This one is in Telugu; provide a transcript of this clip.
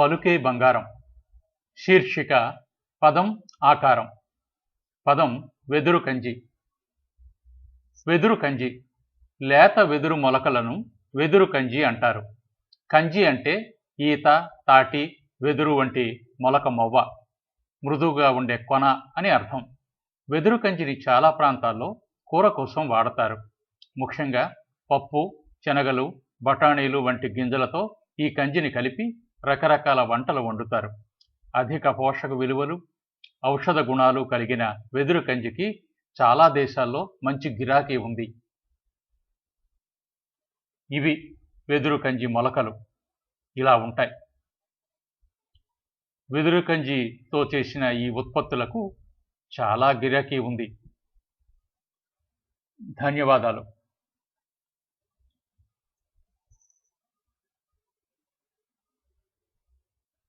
పలుకే బంగారం. శీర్షిక పదం ఆకారం. పదం వెదురు కంజి. వెదురు కంజి. లేత వెదురు మొలకలను వెదురు కంజి అంటారు. కంజి అంటే ఈత తాటి వెదురు వంటి మొలక మొవ్వ. మృదువుగా ఉండే కొన అని అర్థం. వెదురు కంజిని చాలా ప్రాంతాల్లో కూర కోసం వాడతారు. ముఖ్యంగా పప్పు శనగలు బఠానీలు వంటి గింజలతో ఈ కంజిని కలిపి రకరకాల వంటలు వండుతారు. అధిక పోషక విలువలు ఔషధ గుణాలు కలిగిన వెదురు కంజికి చాలా దేశాల్లో మంచి గిరాకీ ఉంది. ఇవి వెదురు కంజి మొలకలు. ఇలా ఉంటాయి. వెదురు కంజితో చేసిన ఈ ఉత్పత్తులకు చాలా గిరాకీ ఉంది. ధన్యవాదాలు.